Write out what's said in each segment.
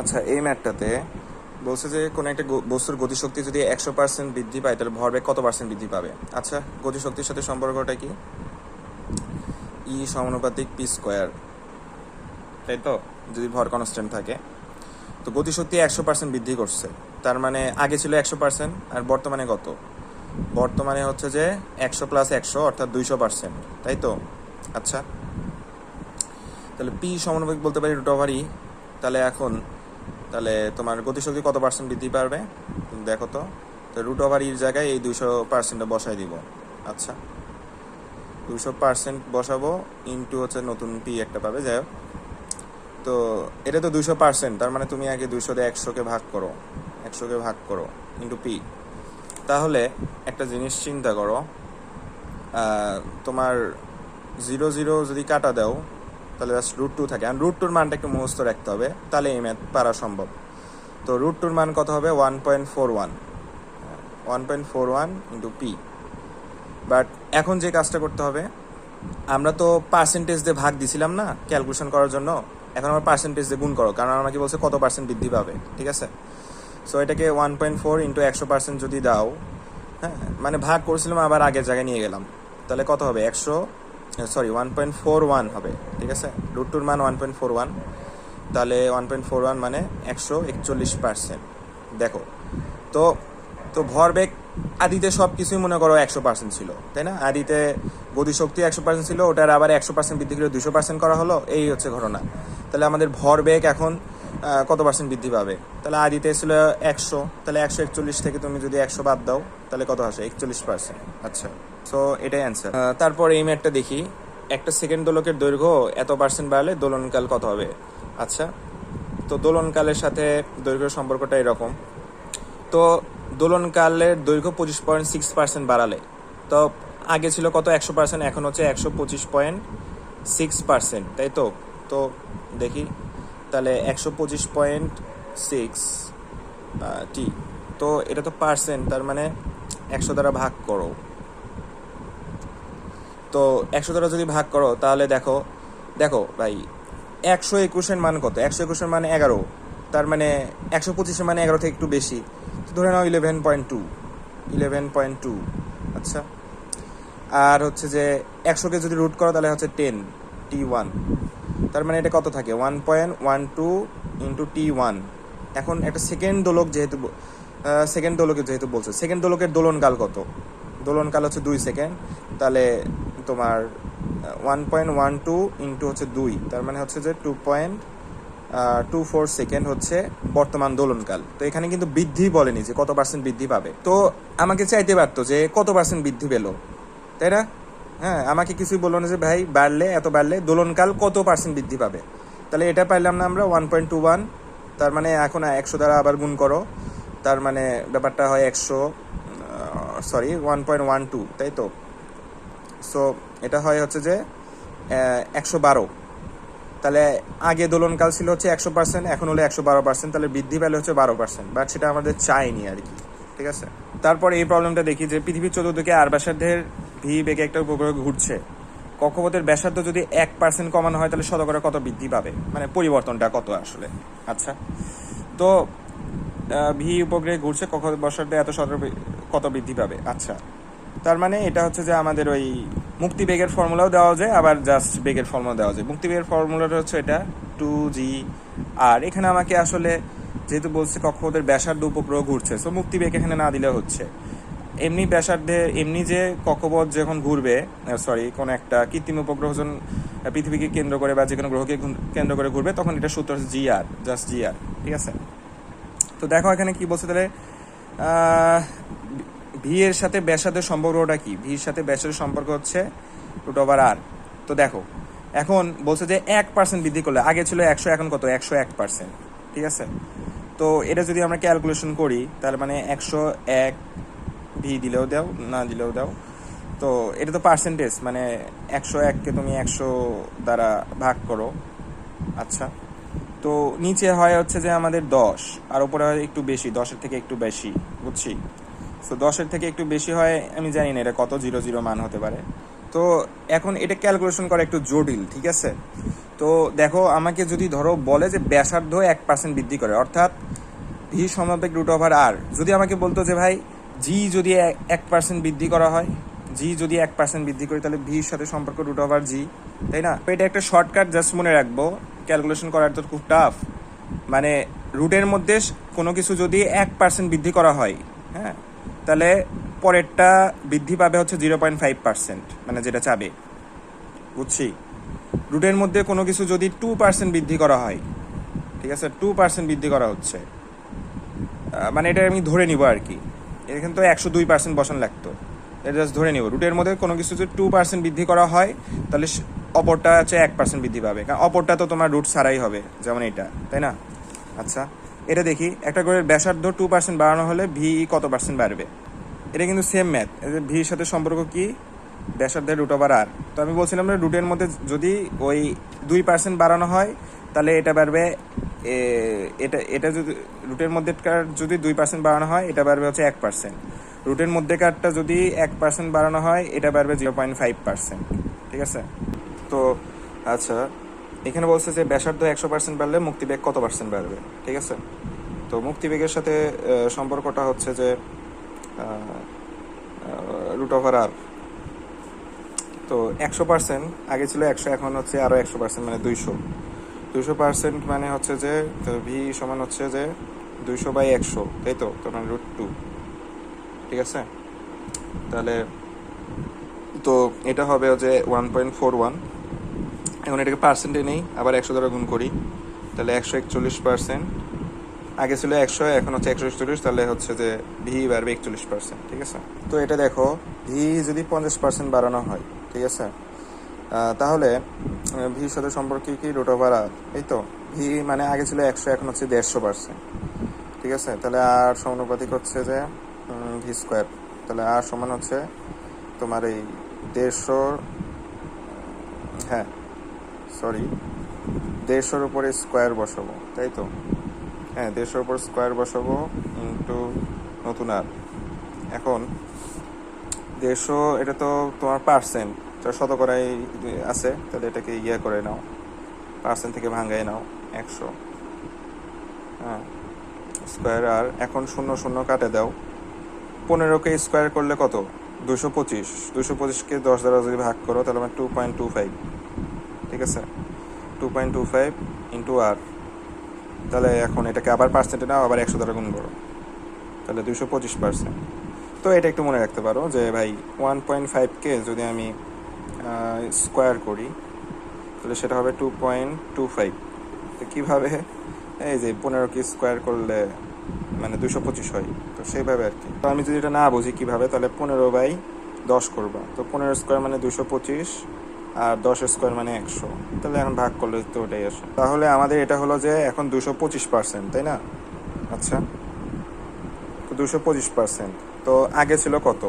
আচ্ছা এই ম্যাটটাতে বলছে যে কোনো একটা বস্তুর গতিশক্তি যদি একশো পার্সেন্ট বৃদ্ধি পায়, তাহলে ভরবেগ কত পার্সেন্ট বৃদ্ধি পাবে? আচ্ছা গতিশক্তির সাথে সম্পর্কটা কি? ই সমানুপাতিক পি স্কোয়ার তাই তো? যদি ভর কনস্ট্যান্ট থাকে। তো গতিশক্তি একশো পার্সেন্ট বৃদ্ধি করছে। তার মানে আগে ছিল একশো পার্সেন্ট আর বর্তমানে কত? বর্তমানে হচ্ছে যে একশো প্লাস একশো, অর্থাৎ দুইশো পার্সেন্ট তাই তো? আচ্ছা তাহলে পি সমানুপাতিক বলতে পারি রুট ওভার ই তাহলে এখন তাহলে তোমার গতিশক্তি কত পার্সেন্ট বৃদ্ধি পারবে? তুমি দেখো তো। তো রুট ওভার ইর জায়গায় এই দুশো পার্সেন্টটা বসাই দিব। আচ্ছা। দুশো পার্সেন্ট বসাবো ইন্টু হচ্ছে নতুন পি একটা পাবে। যাই হোক। তো এটা তো দুশো পার্সেন্ট তার মানে তুমি আগে দুশো দিয়ে একশোকে ভাগ করো। একশোকে ভাগ করো ইন্টু পি তাহলে একটা জিনিস চিন্তা করো তোমার জিরো জিরো যদি কাটা দাও তাহলে জাস্ট রুট টু থাকে। আর রুট টুর মানটা একটু মুখস্থ রাখতে হবে। তাহলে এই ম্যাথ পারা সম্ভব। তো রুট টুর মান কত হবে? One point four one one point four one into P but এখন যে কাজটা করতে হবে, আমরা তো পার্সেন্টেজ দিয়ে ভাগ দিছিলাম না ক্যালকুলেশন করার জন্য। এখন আমার পার্সেন্টেজ দিয়ে গুণ করো, কারণ আমাকে বলছে কত পার্সেন্ট বৃদ্ধি পাবে, ঠিক আছে? সো এটাকে ওয়ান পয়েন্ট ফোর ইন্টু একশো পার্সেন্ট যদি দাও হ্যাঁ মানে ভাগ করছিলাম, আবার আগের জায়গায় নিয়ে গেলাম। তাহলে কত হবে? একশো sorry one point four one হবে, ঠিক আছে? রুট টুর মান ওয়ান পয়েন্ট ফোর ওয়ান তাহলে ওয়ান পয়েন্ট ফোর ওয়ান মানে একশো একচল্লিশ পার্সেন্ট দেখো, তো তো ভরবেগ আদিতে সব কিছুই মনে করো একশো পার্সেন্ট ছিল, তাই না? আদিতে গতিশক্তি একশো পার্সেন্ট ছিল, ওটার আবার একশো পার্সেন্ট বৃদ্ধি করে দুশো পার্সেন্ট করা হলো, এই হচ্ছে ঘটনা। তাহলে আমাদের ভরবেগ এখন কত পার্সেন্ট বৃদ্ধি পাবে? তাহলে আদিতে ছিল একশো তাহলে একশো একচল্লিশ থেকে তুমি যদি একশো বাদ দাও তাহলে কত আসে? একচল্লিশ পার্সেন্ট আচ্ছা। সো এটাই অ্যান্সার তারপর এই ম্যাটটা দেখি। একটা সেকেন্ড দোলকের দৈর্ঘ্য এত পার্সেন্ট বাড়লে দোলনকাল কত হবে? আচ্ছা তো দোলনকালের সাথে দৈর্ঘ্যের সম্পর্কটা এরকম। তো দোলনকালের দৈর্ঘ্য পঁচিশ পয়েন্ট সিক্স পার্সেন্ট বাড়ালে তো আগে ছিল কত? একশো পার্সেন্ট এখন হচ্ছে একশো পঁচিশ পয়েন্ট সিক্স পার্সেন্ট তাই তো? তো দেখি। তাহলে একশো পঁচিশ পয়েন্ট সিক্স টি তো এটা তো পার্সেন্ট তার মানে একশো দ্বারা ভাগ করো। তো একশো দ্বারা যদি ভাগ করো, তাহলে দেখো দেখো ভাই, একশো একুশের মান কত? একশো একুশের মানে এগারো, তার মানে একশো পঁচিশের মানে এগারো থেকে একটু বেশি। ধরে নাও eleven point two eleven point two আচ্ছা। আর হচ্ছে যে একশোকে যদি রুট করো, তাহলে হচ্ছে টেন টি ওয়ান তার মানে এটা কত থাকে? One point one two into T one এখন একটা সেকেন্ড দোলক যেহেতু সেকেন্ড দোলকের যেহেতু বলছে সেকেন্ড দোলকের দোলনকাল কত? দোলনকাল হচ্ছে দুই সেকেন্ড তাহলে তোমার one point one two into হচ্ছে দুই, তার মানে হচ্ছে যে two point two four second হচ্ছে বর্তমান দোলনকাল। তো এখানে কিন্তু বৃদ্ধি বলেনি যে কত পার্সেন্ট বৃদ্ধি পাবে। তো আমাকে চাইতে পারতো যে কত পার্সেন্ট বৃদ্ধি পেল, তাই না? হ্যাঁ আমাকে কিছুই বলল না যে, ভাই, বাড়লে, এত বাড়লে দোলনকাল কত পার্সেন্ট বৃদ্ধি পাবে? তাহলে এটা পাইলাম না আমরা ওয়ান পয়েন্ট টু ওয়ান তার মানে এখন একশো দ্বারা আবার গুণ করো। তার মানে ব্যাপারটা হয় একশো sorry one point one two তাই তো? সো এটা হয় হচ্ছে যে একশো বারো। তাহলে আগে দোলনকাল ছিল হচ্ছে একশো পার্সেন্ট এখন হলো একশো বারো পার্সেন্ট তাহলে বৃদ্ধি পেলে হচ্ছে বারো পার্সেন্ট বাট সেটা আমাদের চাইনি আর কি, ঠিক আছে? তারপর এই প্রবলেমটা দেখি যে, পৃথিবীর চতুর্দিকে আর ব্যাসার্ধের ভি বেগে একটা উপগ্রহ ঘুরছে। কক্ষপথের ব্যাসার্ধ যদি এক পার্সেন্ট কমানো হয়, তাহলে শতকরা কত বৃদ্ধি পাবে? মানে পরিবর্তনটা কত আসলে? আচ্ছা। তো ভি উপগ্রহে ঘুরছে কক্ষপথের ব্যাসার্ধে এত শত কত বৃদ্ধি পাবে? আচ্ছা। তার মানে এটা হচ্ছে যে আমাদের ওই মুক্তি বেগের ফর্মুলাও দেওয়া যায়, আবার জাস্ট বেগের ফর্মুলা দেওয়া যায়। মুক্তি বেগের ফর্মুলাটা হচ্ছে এটা টু জি আর এখানে আমাকে আসলে যেহেতু বলছে কক্ষপথের ব্যাসার্ধ উপগ্রহ ঘুরছে সো মুক্তি বেগ এখানে না দিলে হচ্ছে। এমনি ব্যাসার্ধে এমনি যে কক্ষপথ যখন ঘুরবে সরি কোন একটা কৃত্রিম উপগ্রহ যখন পৃথিবীকে কেন্দ্র করে বা যে কোনো গ্রহকে কেন্দ্র করে ঘুরবে, তখন এটা সূত্র হচ্ছে জি আর জাস্ট জি আর ঠিক আছে? তো দেখো এখানে কি বলছে তাহলে ভি এর সাথে ব্যাসার্ধের সম্পর্কটা কি? ভির সাথে ব্যাসার্ধের সম্পর্ক হচ্ছে রুট ওভার আর তো দেখো, এখন বলছে যে এক পার্সেন্ট বৃদ্ধি করলে, আগে ছিল একশো, এখন কত? একশো এক পার্সেন্ট ঠিক আছে? তো এটা যদি আমরা ক্যালকুলেশন করি, তার মানে একশো এক ভি দিলেও দাও, না দিলেও দাও। তো এটা তো পার্সেন্টেজ মানে একশো এককে তুমি একশো দ্বারা ভাগ করো। আচ্ছা। তো নিচে হয় হচ্ছে যে আমাদের দশ, আর উপরে হয় একটু বেশি, দশের থেকে একটু বেশি, বুঝছি? তো দশের থেকে একটু বেশি হয়, আমি জানি না এটা কত, জিরো জিরো মান হতে পারে। তো এখন এটা ক্যালকুলেশন করা একটু জটিল, ঠিক আছে? তো দেখো, আমাকে যদি ধরো বলে যে ব্যাসার্ধ এক পার্সেন্ট বৃদ্ধি করে, অর্থাৎ ভি সমাবেগ রুট ওভার আর যদি আমাকে বলতো যে ভাই জি যদি এক পার্সেন্ট বৃদ্ধি করা হয় জি যদি এক পার্সেন্ট বৃদ্ধি করি, তাহলে ভির সাথে সম্পর্ক রুট ওভার জি তাই না? এটা একটা শর্টকাট জাস্ট মনে রাখব ক্যালকুলেশন করার তো খুব টাফ মানে রুটের মধ্যে কোনো কিছু যদি এক পার্সেন্ট বৃদ্ধি করা হয় হ্যাঁ তাহলে পরেরটা বৃদ্ধি পাবে হচ্ছে জিরো পয়েন্ট ফাইভ পার্সেন্ট মানে যেটা চাবে, বুঝছি? রুটের মধ্যে কোনো কিছু যদি টু পার্সেন্ট বৃদ্ধি করা হয়, ঠিক আছে? টু পার্সেন্ট বৃদ্ধি করা হচ্ছে। মানে এটা আমি ধরে নিব আর কি। এখানে তো একশো দুই পার্সেন্ট বসান লাগতো। এটা জাস্ট ধরে নিব। রুটের মধ্যে কোনো কিছু যদি টু পার্সেন্ট বৃদ্ধি করা হয়, তাহলে অপরটা হচ্ছে এক পার্সেন্ট বৃদ্ধি পাবে। কারণ অপরটা তো তোমার রুট ছাড়াই হবে, যেমন এটা, তাই না? আচ্ছা এটা দেখি। একটা করে ব্যাসার্ধ টু পার্সেন্ট বাড়ানো হলে ভি কত পার্সেন্ট বাড়বে? এটা কিন্তু সেম ম্যাথ ভির সাথে সম্পর্ক কি? ব্যাসার্ধের রুট ওভার আর তো আমি বলছিলাম রুটের মধ্যে যদি ওই দুই পার্সেন্ট বাড়ানো হয়, তাহলে এটা বাড়বে এটা এটা যদি, রুটের মধ্যে মধ্যেকার যদি দুই পার্সেন্ট বাড়ানো হয়, এটা বাড়বে হচ্ছে এক পার্সেন্ট রুটের মধ্যে মধ্যেকারটা যদি এক পার্সেন্ট বাড়ানো হয়, এটা বাড়বে জিরো পয়েন্ট ফাইভ পার্সেন্ট ঠিক আছে? তো আচ্ছা এখানে বলছে যে ব্যাসার্ধ একশো পার্সেন্ট বাড়লে মুক্তিবেগ কত পার্সেন্ট বাড়বে? ঠিক আছে? তো মুক্তিবেগের সাথে সম্পর্কটা হচ্ছে যে রুট ওভার আর তো একশো পার্সেন্ট আগে ছিল একশো, এখন হচ্ছে আরও একশো পার্সেন্ট মানে দুইশো। দুইশো পার্সেন্ট মানে হচ্ছে যে ভি সমান হচ্ছে যে দুইশো বাই একশো, তাই তো? তো মানে রুট টু ঠিক আছে? তাহলে, তো এটা হবে যে ওয়ান পয়েন্ট ফোর ওয়ান এখন এটাকে পার্সেন্টে নেই, আবার একশো দ্বারা গুণ করি। তাহলে একশো একচল্লিশ পার্সেন্ট আগে ছিল একশো, এখন হচ্ছে একশো একচল্লিশ, তাহলে হচ্ছে যে ভি বাড়বে একচল্লিশ পার্সেন্ট ঠিক আছে? তো এটা দেখো ভি যদি পঞ্চাশ পার্সেন্ট বাড়ানো হয়, ঠিক আছে? তাহলে ভির সাথে সম্পর্কে কি রুট ওভার আর এই তো, ভি মানে আগে ছিল একশো, এখন হচ্ছে দেড়শো পার্সেন্ট ঠিক আছে? তাহলে আর সমানুপাতিক হচ্ছে যে ভি স্কোয়ার তাহলে আর সমান হচ্ছে তোমার এই দেড়শো হ্যাঁ সরি দেড়শোর উপরে স্কোয়ার বসাবো, তাই তো? হ্যাঁ দেড়শোর উপর স্কোয়ার বসাবো ইন্টু নতুন আর। এখন, দেড়শো, এটা তো তোমার পার্সেন্ট শতকরাই আছে, তাহলে এটাকে ইয়ে করে নাও। পার্সেন্ট থেকে ভাঙাই নাও, একশো। হ্যাঁ স্কোয়ার আর এখন শূন্য শূন্য কাটে দাও। পনেরোকে স্কোয়ার করলে কত? দুশো পঁচিশ। দুশো পঁচিশকে দশ দ্বারা যদি ভাগ করো, তাহলে আমার টু পয়েন্ট টু ফাইভ ঠিক আছে? Two point two five into আর তাহলে এখন এটাকে আবার পার্সেন্টে নাও, আবার একশো দ্বারা গুণ করো। তাহলে দুশো পঁচিশ পার্সেন্ট তো এটা একটু মনে রাখতে পারো যে ভাই ওয়ান পয়েন্ট ফাইভকে যদি আমি স্কোয়ার করি, তাহলে সেটা হবে টু পয়েন্ট টু ফাইভ তো কীভাবে? এই যে পনেরো কি স্কোয়ার করলে মানে দুশো পঁচিশ হয়, তো সেইভাবে আর কি। তো আমি যদি এটা না বুঝি কীভাবে, তাহলে পনেরো বাই দশ করবা। তো পনেরো স্কোয়ার মানে দুশো পঁচিশ, আর দশ স্কোয়ার মানে একশো। তাহলে এখন ভাগ করলে তো ওটাই আসে। তাহলে আমাদের এটা হলো যে এখন দুশো পঁচিশ পার্সেন্ট তাই না? আচ্ছা। তো দুশো পঁচিশ পার্সেন্ট তো আগে ছিল কত?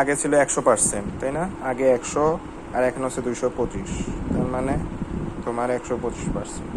আগে ছিল একশো পার্সেন্ট তাই না? আগে একশো আর এখন হচ্ছে দুইশো পঁচিশ। তার মানে তোমার একশো পঁচিশ পার্সেন্ট